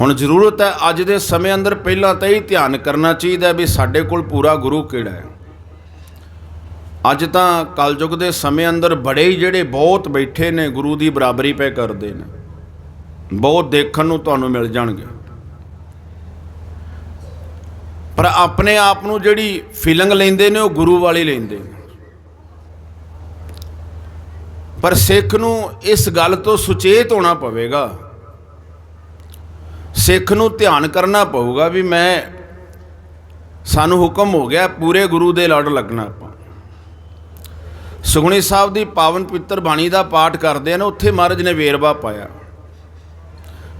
ਹੁਣ ਜ਼ਰੂਰਤ ਹੈ ਅੱਜ ਦੇ ਸਮੇਂ ਅੰਦਰ ਪਹਿਲਾਂ ਤਾਂ ਇਹ ਧਿਆਨ ਕਰਨਾ ਚਾਹੀਦਾ ਵੀ ਸਾਡੇ ਕੋਲ ਪੂਰਾ ਗੁਰੂ ਕਿਹੜਾ ਹੈ। ਅੱਜ ਤਾਂ ਕਲਯੁਗ ਦੇ ਸਮੇਂ ਅੰਦਰ ਬੜੇ ਹੀ ਜਿਹੜੇ ਬਹੁਤ ਬੈਠੇ ਨੇ ਗੁਰੂ ਦੀ ਬਰਾਬਰੀ ਪੈ ਕਰਦੇ ਨੇ। ਬਹੁਤ ਦੇਖਣ ਨੂੰ ਤੁਹਾਨੂੰ ਮਿਲ ਜਾਣਗੇ। ਪਰ ਆਪਣੇ ਆਪ ਨੂੰ ਜਿਹੜੀ ਫੀਲਿੰਗ ਲੈਂਦੇ ਨੇ ਉਹ ਗੁਰੂ ਵਾਲੀ ਲੈਂਦੇ ਨੇ। ਪਰ ਸਿੱਖ ਨੂੰ ਇਸ ਗੱਲ ਤੋਂ ਸੁਚੇਤ ਹੋਣਾ ਪਵੇਗਾ ਸਿੱਖ ਨੂੰ ਧਿਆਨ ਕਰਨਾ ਪਊਗਾ ਵੀ ਮੈਂ, ਸਾਨੂੰ ਹੁਕਮ ਹੋ ਗਿਆ ਪੂਰੇ ਗੁਰੂ ਦੇ ਲੜ ਲੱਗਣਾ ਆਪਾਂ। ਸੁਖਣੀ ਸਾਹਿਬ ਦੀ ਪਾਵਨ ਪਵਿੱਤਰ ਬਾਣੀ ਦਾ ਪਾਠ ਕਰਦੇ ਆ ਨਾ, ਉੱਥੇ ਮਹਾਰਾਜ ਨੇ ਵੇਰਵਾ ਪਾਇਆ।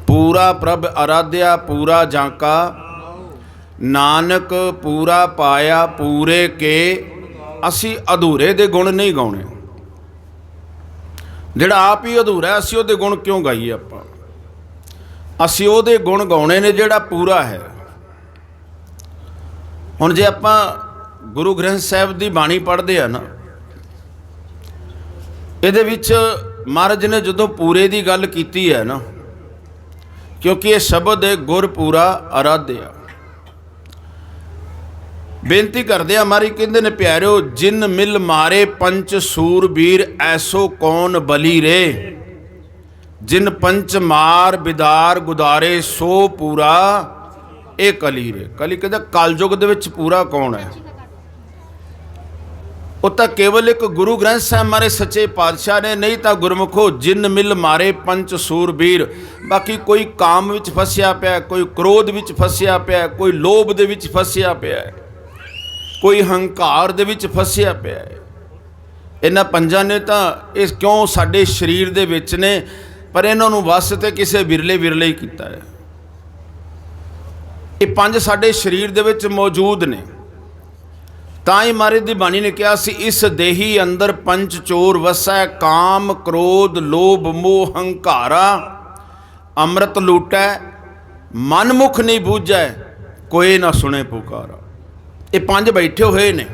ਪੂਰਾ ਪ੍ਰਭ ਅਰਾਧਿਆ, ਪੂਰਾ ਜਾਂਕਾ, ਨਾਨਕ ਪੂਰਾ ਪਾਇਆ, ਪੂਰੇ ਕੇ, ਅਸੀਂ ਅਧੂਰੇ ਦੇ ਗੁਣ ਨਹੀਂ ਗਾਉਣੇ। ਜਿਹੜਾ ਆਪ ਹੀ ਅਧੂਰਾ ਅਸੀਂ ਉਹਦੇ ਗੁਣ ਕਿਉਂ ਗਾਈਏ ਆਪਾਂ? ਅਸੀਂ ਉਹਦੇ ਗੁਣ ਗਾਉਣੇ ਨੇ ਜਿਹੜਾ ਪੂਰਾ ਹੈ। ਹੁਣ ਜੇ ਆਪਾਂ ਗੁਰੂ ਗ੍ਰੰਥ ਸਾਹਿਬ ਦੀ ਬਾਣੀ ਪੜ੍ਹਦੇ ਆ ਨਾ, ਇਹਦੇ ਵਿੱਚ ਮਹਾਰਾਜ ਨੇ ਜਦੋਂ ਪੂਰੇ ਦੀ ਗੱਲ ਕੀਤੀ ਹੈ ਨਾ, ਕਿਉਂਕਿ ਇਹ ਸ਼ਬਦ ਹੈ, ਗੁਰ ਪੂਰਾ ਅਰਾਧਿਆ। ਬੇਨਤੀ ਕਰਦੇ ਆ ਮਾਰੀ, ਕਹਿੰਦੇ ਨੇ, ਪਿਆਰਿਓ, ਜਿਨ ਮਿਲ ਮਾਰੇ ਪੰਚ ਸੂਰਬੀਰ, ਐਸੋ ਕੌਣ ਬਲੀ ਰੇ। ਜਿਨ ਪੰਚ ਮਾਰ ਬਿਦਾਰ ਗੁਦਾਰੇ ਸੋ ਪੂਰਾ, ਇਹ ਕਲੀ ਰੇ। ਕਲੀ ਕਹਿੰਦਾ ਕਲਯੁਗ ਦੇ ਵਿੱਚ ਪੂਰਾ ਕੌਣ ਹੈ? ਉਹ ਤਾਂ ਕੇਵਲ ਇੱਕ ਗੁਰੂ ਗ੍ਰੰਥ ਸਾਹਿਬ ਮਾਰੇ ਸੱਚੇ ਪਾਤਸ਼ਾਹ ਨੇ, ਨਹੀਂ ਤਾਂ ਗੁਰਮੁਖੋ ਜਿਨ ਮਿਲ ਮਾਰੇ ਪੰਚ ਸੂਰਬੀਰ। ਬਾਕੀ ਕੋਈ ਕਾਮ ਵਿੱਚ ਫਸਿਆ ਪਿਆ, ਕੋਈ ਕ੍ਰੋਧ ਵਿੱਚ ਫਸਿਆ ਪਿਆ, ਕੋਈ ਲੋਭ ਦੇ ਵਿੱਚ ਫਸਿਆ ਪਿਆ ਕੋਈ ਹੰਕਾਰ ਦੇ ਵਿੱਚ ਫਸਿਆ ਪਿਆ ਹੈ। ਇਹਨਾਂ ਪੰਜਾਂ ਨੇ ਤਾਂ ਇਹ ਕਿਉਂ ਸਾਡੇ ਸਰੀਰ ਦੇ ਵਿੱਚ ਨੇ? ਪਰ ਇਹਨਾਂ ਨੂੰ ਵਸ ਤੇ ਕਿਸੇ ਵਿਰਲੇ ਵਿਰਲੇ ਹੀ ਕੀਤਾ ਹੈ। ਇਹ ਪੰਜ ਸਾਡੇ ਸਰੀਰ ਦੇ ਵਿੱਚ ਮੌਜੂਦ ਨੇ। ਤਾਂ ਹੀ ਮਾਰੇ ਦੀ ਬਾਣੀ ਨੇ ਕਿਹਾ ਸੀ, ਇਸ ਦੇਹੀ ਅੰਦਰ ਪੰਜ ਚੋਰ ਵਸੈ, ਕਾਮ, ਕ੍ਰੋਧ, ਲੋਭ, ਮੋਹ, ਹੰਕਾਰਾ, ਅੰਮ੍ਰਿਤ ਲੂਟੈ, ਮਨਮੁਖ ਨਹੀਂ ਬੂਝੈ, ਕੋਈ ਨਾ ਸੁਣੇ ਪੁਕਾਰਾ। ਇਹ ਪੰਜ ਬੈਠੇ ਹੋਏ ਨੇ।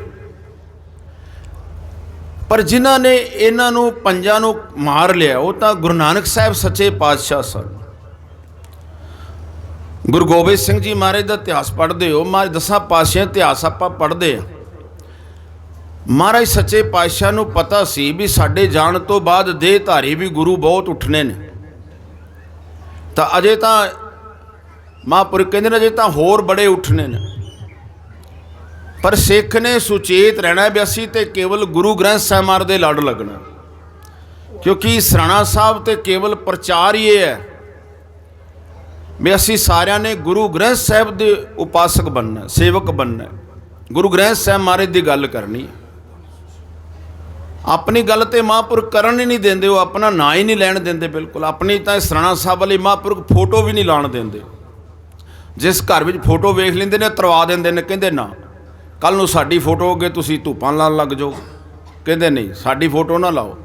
ਪਰ ਜਿਨ੍ਹਾਂ ਨੇ ਇਹਨਾਂ ਨੂੰ ਪੰਜਾਂ ਨੂੰ ਮਾਰ ਲਿਆ, ਉਹ ਤਾਂ ਗੁਰੂ ਨਾਨਕ ਸਾਹਿਬ ਸੱਚੇ ਪਾਤਸ਼ਾਹ ਸਨ। ਗੁਰੂ ਗੋਬਿੰਦ ਸਿੰਘ ਜੀ ਮਹਾਰਾਜ ਦਾ ਇਤਿਹਾਸ ਪੜ੍ਹਦੇ ਹੋ। ਮਹਾਰਾਜ, ਦਸਾਂ ਪਾਤਸ਼ਾਹ ਇਤਿਹਾਸ ਆਪਾਂ ਪੜ੍ਹਦੇ ਆ ਮਹਾਰਾਜ ਸੱਚੇ ਪਾਤਸ਼ਾਹ ਨੂੰ ਪਤਾ ਸੀ ਵੀ ਸਾਡੇ ਜਾਣ ਤੋਂ ਬਾਅਦ ਦੇਹ ਧਾਰੀ ਵੀ ਗੁਰੂ ਬਹੁਤ ਉੱਠਣੇ ਨੇ। ਤਾਂ ਅਜੇ ਤਾਂ ਮਹਾਂਪੁਰਖ ਕਹਿੰਦੇ ਨੇ, ਅਜੇ ਤਾਂ ਹੋਰ ਬੜੇ ਉੱਠਣੇ ਨੇ। ਪਰ ਸਿੱਖ ਨੇ ਸੁਚੇਤ ਰਹਿਣਾ ਵੀ ਅਸੀਂ ਤੇ ਕੇਵਲ ਗੁਰੂ ਗ੍ਰੰਥ ਸਾਹਿਬ ਮਾਰ ਦੇ ਲੜ ਲੱਗਣਾ ਕਿਉਂਕਿ ਸਰਾਣਾ ਸਾਹਿਬ ਤੇ ਕੇਵਲ ਪ੍ਰਚਾਰ ਹੀ ਇਹ ਹੈ ਵੀ ਅਸੀਂ ਸਾਰਿਆਂ ਨੇ ਗੁਰੂ ਗ੍ਰੰਥ ਸਾਹਿਬ ਦੇ ਉਪਾਸਕ ਬਣਨਾ ਸੇਵਕ ਬਣਨਾ ਗੁਰੂ ਗ੍ਰੰਥ ਸਾਹਿਬ ਮਹਾਰਾਜ ਦੀ ਗੱਲ ਕਰਨੀ ਆਪਣੀ ਗੱਲ ਤੇ ਮਹਾਂਪੁਰਖ ਕਰਨ ਹੀ ਨਹੀਂ ਦਿੰਦੇ, ਉਹ ਆਪਣਾ ਨਾਂ ਹੀ ਨਹੀਂ ਲੈਣ ਦਿੰਦੇ ਬਿਲਕੁਲ। ਆਪਣੀ ਤਾਂ ਸਰਾਣਾ ਸਾਹਿਬ ਵਾਲੀ ਮਹਾਂਪੁਰਖ ਫੋਟੋ ਵੀ ਨਹੀਂ ਲਾਣ ਦਿੰਦੇ। ਜਿਸ ਘਰ ਵਿੱਚ ਫੋਟੋ ਵੇਖ ਲੈਂਦੇ ਨੇ ਤਰਵਾ ਦਿੰਦੇ ਨੇ, ਕਹਿੰਦੇ ਨਾ। ਕੱਲ ਨੂੰ ਸਾਡੀ ਫੋਟੋ ਅੱਗੇ ਤੁਸੀਂ ਧੂਪਾਂ ਲਾਣ ਲੱਗ ਜਾਓ। ਕਹਿੰਦੇ ਨਹੀਂ, ਸਾਡੀ ਫੋਟੋ ਨਾ ਲਾਓ।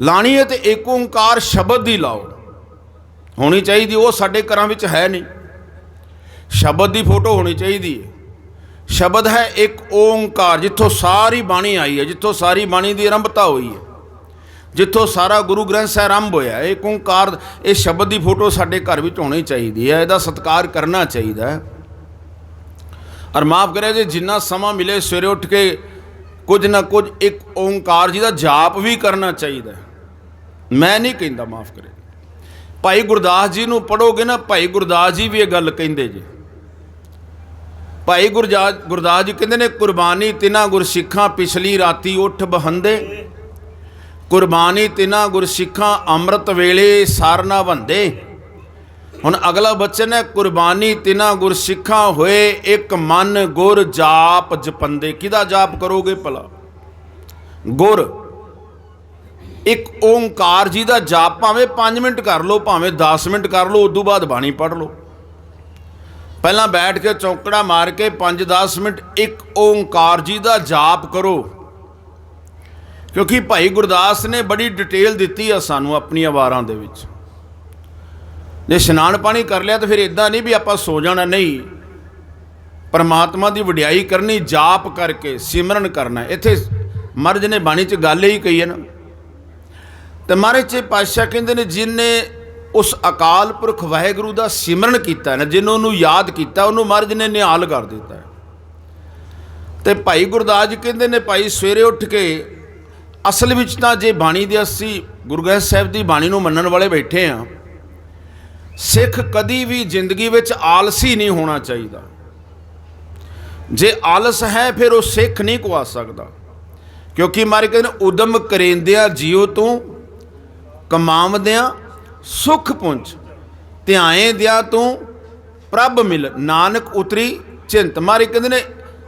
ਲਾਣੀ ਹੈ ਤੇ ਏਕ ਓੰਕਾਰ ਸ਼ਬਦ ਦੀ ਲਾਓ। ਹੋਣੀ ਚਾਹੀਦੀ, ਉਹ ਸਾਡੇ ਘਰਾਂ ਵਿੱਚ ਹੈ ਨਹੀਂ। ਸ਼ਬਦ ਦੀ ਫੋਟੋ ਹੋਣੀ ਚਾਹੀਦੀ ਹੈ। ਸ਼ਬਦ ਹੈ ਇੱਕ ਓੰਕਾਰ, ਜਿੱਥੋਂ ਸਾਰੀ ਬਾਣੀ ਆਈ ਹੈ, ਜਿੱਥੋਂ ਸਾਰੀ ਬਾਣੀ ਦੀ ਆਰੰਭਤਾ ਹੋਈ ਹੈ। ਜਿੱਥੋਂ ਸਾਰਾ ਗੁਰੂ ਗ੍ਰੰਥ ਸਾਹਿਬ ਆਰੰਭ ਹੋਇਆ ਇੱਕ ਓੰਕਾਰ, ਇਹ ਸ਼ਬਦ ਦੀ ਫੋਟੋ ਸਾਡੇ ਘਰ ਵਿੱਚ ਹੋਣੀ ਚਾਹੀਦੀ ਹੈ, ਇਹਦਾ ਸਤਿਕਾਰ ਕਰਨਾ ਚਾਹੀਦਾ ਹੈ। ਔਰ ਮਾਫ ਕਰਿਆ ਜੇ, ਜਿੰਨਾ ਸਮਾਂ ਮਿਲੇ ਸਵੇਰੇ ਉੱਠ ਕੇ, ਕੁਝ ਨਾ ਕੁਝ ਇੱਕ ਓੰਕਾਰ ਜੀ ਦਾ ਜਾਪ ਵੀ ਕਰਨਾ ਚਾਹੀਦਾ ਮੈਂ ਨਹੀਂ ਕਹਿੰਦਾ ਮਾਫ ਕਰੇ ਭਾਈ ਗੁਰਦਾਸ ਜੀ ਨੂੰ ਪੜੋਗੇ ਨਾ, ਭਾਈ ਗੁਰਦਾਸ ਜੀ ਵੀ ਇਹ ਗੱਲ ਕਹਿੰਦੇ ਜੀ। ਭਾਈ ਗੁਰਜਾ, ਗੁਰਦਾਸ ਜੀ ਕਹਿੰਦੇ ਨੇ, ਕੁਰਬਾਨੀ ਤਿਨਾ ਗੁਰਸਿੱਖਾਂ ਪਿਛਲੀ ਰਾਤੀ ਉੱਠ ਬਹੰਦੇ। ਕੁਰਬਾਨੀ ਤਿਨਾ ਗੁਰਸਿੱਖਾਂ ਅੰਮ੍ਰਿਤ ਵੇਲੇ ਸਾਰਨਾ ਵੰਦੇ। ਹੁਣ ਅਗਲਾ ਬਚਨ ਹੈ, ਕੁਰਬਾਨੀ ਤਿਨਾ ਗੁਰਸਿੱਖਾਂ ਹੋਏ, ਇੱਕ ਮਨ ਗੁਰ ਜਾਪ ਜਪੰਦੇ। ਕਿਹਦਾ ਜਾਪ ਕਰੋਗੇ ਭਲਾ? ਗੁਰ, ਇੱਕ ਓੰਕਾਰ ਜੀ ਦਾ ਜਾਪ ਭਾਵੇਂ 5 ਮਿੰਟ ਕਰ ਲਓ, ਭਾਵੇਂ 10 ਮਿੰਟ ਕਰ ਲਓ ਤੋਂ ਬਾਅਦ ਬਾਣੀ ਪੜ੍ਹ ਲਓ। ਪਹਿਲਾਂ ਬੈਠ ਕੇ ਚੌਕੜਾ ਮਾਰ ਕੇ 5-10 ਮਿੰਟ ਇੱਕ ਓੰਕਾਰ ਜੀ ਦਾ ਜਾਪ ਕਰੋ। ਕਿਉਂਕਿ ਭਾਈ ਗੁਰਦਾਸ ਨੇ ਬੜੀ ਡਿਟੇਲ ਦਿੱਤੀ ਆ ਸਾਨੂੰ ਆਪਣੀਆਂ ਵਾਰਾਂ ਦੇ ਵਿੱਚ। ਜੇ ਇਸ਼ਨਾਨ ਪਾਣੀ ਕਰ ਲਿਆ ਤਾਂ ਫਿਰ ਇਦਾਂ ਨਹੀਂ ਵੀ ਆਪਾਂ ਸੋ ਜਾਣਾ, ਨਹੀਂ। ਪਰਮਾਤਮਾ ਦੀ ਵਡਿਆਈ ਕਰਨੀ, ਜਾਪ ਕਰਕੇ ਸਿਮਰਨ ਕਰਨਾ। ਇੱਥੇ ਮਰਜ ਨੇ ਬਾਣੀ 'ਚ ਗੱਲ ਹੀ ਕਹੀ ਹੈ ਨਾ। ਤੇ ਮਹਾਰਾਜ ਜੀ ਪਾਤਸ਼ਾਹ ਕਹਿੰਦੇ ਨੇ, ਜਿਨੇ ਉਸ ਅਕਾਲ ਪੁਰਖ ਵਾਹਿਗੁਰੂ ਦਾ ਸਿਮਰਨ ਕੀਤਾ ਨਾ ਜਿਹਨੂੰ ਨੂੰ ਯਾਦ ਕੀਤਾ, ਉਹਨੂੰ ਮਹਾਰਾਜ ਨੇ ਨਿਹਾਲ ਕਰ ਦਿੱਤਾ ਹੈ। ਤੇ ਭਾਈ ਗੁਰਦਾਸ ਜੀ ਕਹਿੰਦੇ ਨੇ, ਭਾਈ ਸਵੇਰੇ ਉੱਠ ਕੇ ਅਸਲ ਵਿੱਚ ਤਾਂ ਜੇ ਬਾਣੀ ਦੇ ਅਸੀਂ ਗੁਰੂ ਗ੍ਰੰਥ ਸਾਹਿਬ ਦੀ ਬਾਣੀ ਨੂੰ ਮੰਨਣ ਵਾਲੇ ਬੈਠੇ ਆ ਸਿੱਖ ਕਦੀ ਵੀ ਜ਼ਿੰਦਗੀ ਵਿੱਚ ਆਲਸੀ ਨਹੀਂ ਹੋਣਾ ਚਾਹੀਦਾ। ਜੇ ਆਲਸ ਹੈ ਫਿਰ ਉਹ ਸਿੱਖ ਨਹੀਂ ਕੁਆ ਸਕਦਾ। ਕਿਉਂਕਿ ਮਾਰੇ ਕਹਿੰਦੇ ਨੇ, ਉਦਮ ਕਰੇਂਦਿਆਂ ਜਿਉ ਤੂੰ ਕਮਾਵਦਿਆਂ ਸੁਖ ਪੁੰਚ ਧਿਆਏ ਦਿਆ ਤੂੰ ਪ੍ਰਭ ਮਿਲ। ਨਾਨਕ ਉਤਰੀ ਚਿੰਤ। ਮਾਰੇ ਕਹਿੰਦੇ ਨੇ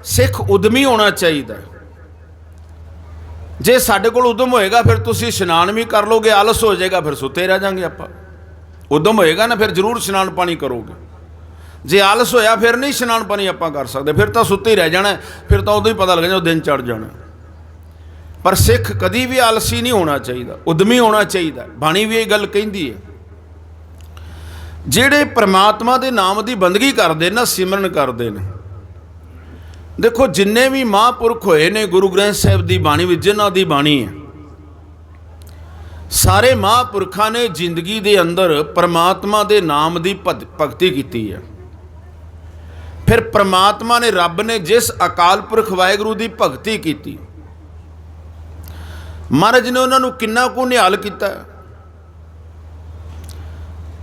ਸਿੱਖ ਉਦਮੀ ਹੋਣਾ ਚਾਹੀਦਾ ਜੇ ਸਾਡੇ ਕੋਲ ਉਦਮ ਹੋਏਗਾ ਫਿਰ ਤੁਸੀਂ ਇਸ਼ਨਾਨ ਵੀ ਕਰ ਲੋਗੇ ਆਲਸ ਹੋ ਜਾਏਗਾ ਫਿਰ ਸੁੱਤੇ ਰਹਿ ਜਾਾਂਗੇ ਆਪਾਂ। ਉਦਮ ਹੋਏਗਾ ਨਾ, ਫਿਰ ਜ਼ਰੂਰ ਇਸ਼ਨਾਨ ਪਾਣੀ ਕਰੋਗੇ। ਜੇ ਆਲਸ ਹੋਇਆ, ਫਿਰ ਨਹੀਂ ਇਸ਼ਨਾਨ ਪਾਣੀ ਆਪਾਂ ਕਰ ਸਕਦੇ। ਫਿਰ ਤਾਂ ਸੁੱਤੇ ਹੀ ਰਹਿ ਜਾਣਾ, ਫਿਰ ਤਾਂ ਉਦੋਂ ਹੀ ਪਤਾ ਲੱਗ ਜਾਣਾ ਦਿਨ ਚੜ ਜਾਣਾ। ਪਰ ਸਿੱਖ ਕਦੀ ਵੀ ਆਲਸੀ ਨਹੀਂ ਹੋਣਾ ਚਾਹੀਦਾ, ਉਦਮੀ ਹੋਣਾ ਚਾਹੀਦਾ। ਬਾਣੀ ਵੀ ਇਹ ਗੱਲ ਕਹਿੰਦੀ ਹੈ। ਜਿਹੜੇ ਪ੍ਰਮਾਤਮਾ ਦੇ ਨਾਮ ਦੀ ਬੰਦਗੀ ਕਰਦੇ ਨਾ ਸਿਮਰਨ ਕਰਦੇ ਨੇ। ਦੇਖੋ, ਜਿੰਨੇ ਵੀ ਮਹਾਂਪੁਰਖ ਹੋਏ ਨੇ, ਗੁਰੂ ਗ੍ਰੰਥ ਸਾਹਿਬ ਦੀ ਬਾਣੀ ਵਿੱਚ, ਜਿਨ੍ਹਾਂ ਦੀ ਬਾਣੀ ਹੈ ਸਾਰੇ ਮਹਾਂਪੁਰਖਾਂ ਨੇ ਜ਼ਿੰਦਗੀ ਦੇ ਅੰਦਰ ਪਰਮਾਤਮਾ ਦੇ ਨਾਮ ਦੀ ਭਗ- ਭਗਤੀ ਕੀਤੀ ਹੈ। ਫਿਰ ਪਰਮਾਤਮਾ ਨੇ ਰੱਬ ਨੇ ਜਿਸ ਅਕਾਲ ਪੁਰਖ ਵਾਹਿਗੁਰੂ ਦੀ ਭਗਤੀ ਕੀਤੀ, ਮਹਾਰਾਜ ਨੇ ਉਹਨਾਂ ਨੂੰ ਕਿੰਨਾ ਕੁ ਨਿਹਾਲ ਕੀਤਾ।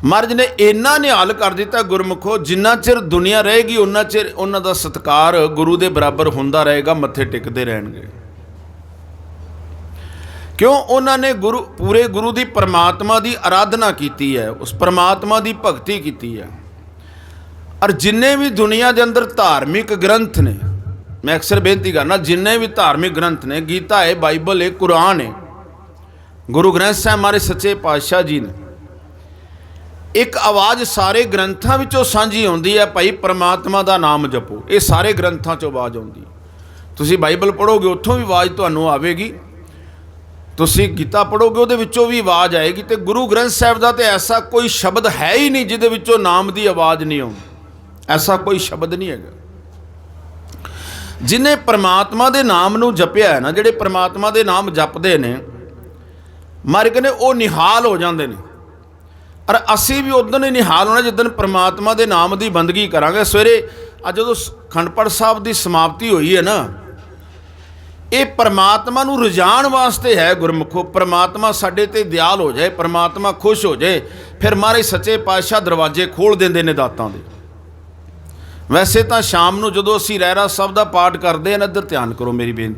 ਮਹਾਰਾਜ ਨੇ ਇੰਨਾ ਨਿਹਾਲ ਕਰ ਦਿੱਤਾ ਗੁਰਮੁਖੋ, ਜਿੰਨਾ ਚਿਰ ਦੁਨੀਆ ਰਹੇਗੀ, ਉਹਨਾਂ ਚਿਰ ਉਹਨਾਂ ਦਾ ਸਤਕਾਰ ਗੁਰੂ ਦੇ ਬਰਾਬਰ ਹੁੰਦਾ ਰਹੇਗਾ, ਮੱਥੇ ਟਿਕਦੇ ਰਹਿਣਗੇ। ਕਿਉਂ ਉਹਨਾਂ ਨੇ ਗੁਰੂ, ਪੂਰੇ ਗੁਰੂ ਦੀ ਪਰਮਾਤਮਾ ਦੀ ਆਰਾਧਨਾ ਕੀਤੀ ਹੈ, ਉਸ ਪਰਮਾਤਮਾ ਦੀ ਭਗਤੀ ਕੀਤੀ ਹੈ। ਔਰ ਜਿੰਨੇ ਵੀ ਦੁਨੀਆ ਦੇ ਅੰਦਰ ਧਾਰਮਿਕ ਗ੍ਰੰਥ ਨੇ, ਮੈਂ ਅਕਸਰ ਬੇਨਤੀ ਕਰਨਾ, ਜਿੰਨੇ ਵੀ ਧਾਰਮਿਕ ਗ੍ਰੰਥ ਨੇ, ਗੀਤਾ ਹੈ, ਬਾਈਬਲ ਹੈ, ਕੁਰਾਨ ਹੈ, ਗੁਰੂ ਗ੍ਰੰਥ ਸਾਹਿਬ ਹਮਾਰੇ ਸੱਚੇ ਪਾਤਸ਼ਾਹ ਜੀ ਨੇ, ਇੱਕ ਆਵਾਜ਼ ਸਾਰੇ ਗ੍ਰੰਥਾਂ ਵਿੱਚੋਂ ਸਾਂਝੀ ਹੁੰਦੀ ਹੈ, ਭਾਈ ਪਰਮਾਤਮਾ ਦਾ ਨਾਮ ਜਪੋ, ਇਹ ਸਾਰੇ ਗ੍ਰੰਥਾਂ 'ਚੋਂ ਆਵਾਜ਼ ਆਉਂਦੀ ਤੁਸੀਂ ਬਾਈਬਲ ਪੜ੍ਹੋਗੇ, ਉੱਥੋਂ ਵੀ ਆਵਾਜ਼ ਤੁਹਾਨੂੰ ਆਵੇਗੀ। ਤੁਸੀਂ ਗੀਤਾ ਪੜ੍ਹੋਗੇ, ਉਹਦੇ ਵਿੱਚੋਂ ਵੀ ਆਵਾਜ਼ ਆਏਗੀ ਤੇ ਗੁਰੂ ਗ੍ਰੰਥ ਸਾਹਿਬ ਦਾ ਤੇ ਐਸਾ ਕੋਈ ਸ਼ਬਦ ਹੈ ਹੀ ਨਹੀਂ ਜਿਹਦੇ ਵਿੱਚੋਂ ਨਾਮ ਦੀ ਆਵਾਜ਼ ਨਹੀਂ ਆਉਂਦੀ। ਐਸਾ ਕੋਈ ਸ਼ਬਦ ਨਹੀਂ ਹੈਗਾ। ਜਿਨੇ ਪ੍ਰਮਾਤਮਾ ਦੇ ਨਾਮ ਨੂੰ ਜਪਿਆ ਹੈ ਨਾ, ਜਿਹੜੇ ਪ੍ਰਮਾਤਮਾ ਦੇ ਨਾਮ ਜਪਦੇ ਨੇ ਮਾਰੇ ਕਹਿੰਦੇ ਉਹ ਨਿਹਾਲ ਹੋ ਜਾਂਦੇ ਨੇ। ਔਰ ਅਸੀਂ ਵੀ ਉਦੋਂ ਹੀ ਨਿਹਾਲ ਹੋਣਾ ਜਿੱਦਣ ਪ੍ਰਮਾਤਮਾ ਦੇ ਨਾਮ ਦੀ ਬੰਦਗੀ ਕਰਾਂਗੇ। ਸਵੇਰੇ ਅੱਜ ਜਦੋਂ ਸ- ਖੰਡਪੜ ਸਾਹਿਬ ਦੀ ਸਮਾਪਤੀ ਹੋਈ ਹੈ ਨਾ ਇਹ ਪਰਮਾਤਮਾ ਨੂੰ ਰਜਾਣ ਵਾਸਤੇ ਹੈ ਗੁਰਮੁਖੋ, ਪਰਮਾਤਮਾ ਸਾਡੇ ਤੇ ਦਿਆਲ ਹੋ ਜਾਏ, ਪਰਮਾਤਮਾ ਖੁਸ਼ ਹੋ ਜਾਏ, ਫਿਰ ਮਾਰੇ ਸੱਚੇ ਪਾਤਸ਼ਾਹ ਦਰਵਾਜ਼ੇ ਖੋਲ ਦਿੰਦੇ ਨੇ ਦਾਤਾਂ ਦੇ। ਵੈਸੇ ਤਾਂ ਸ਼ਾਮ ਨੂੰ ਜਦੋਂ ਅਸੀਂ ਰਹਿਰਾ ਸਾਹਿਬ ਦਾ ਪਾਠ ਕਰਦੇ ਹਾਂ ਨਾ ਇੱਧਰ ਧਿਆਨ ਕਰੋ ਮੇਰੀ ਬੇਨਤੀ।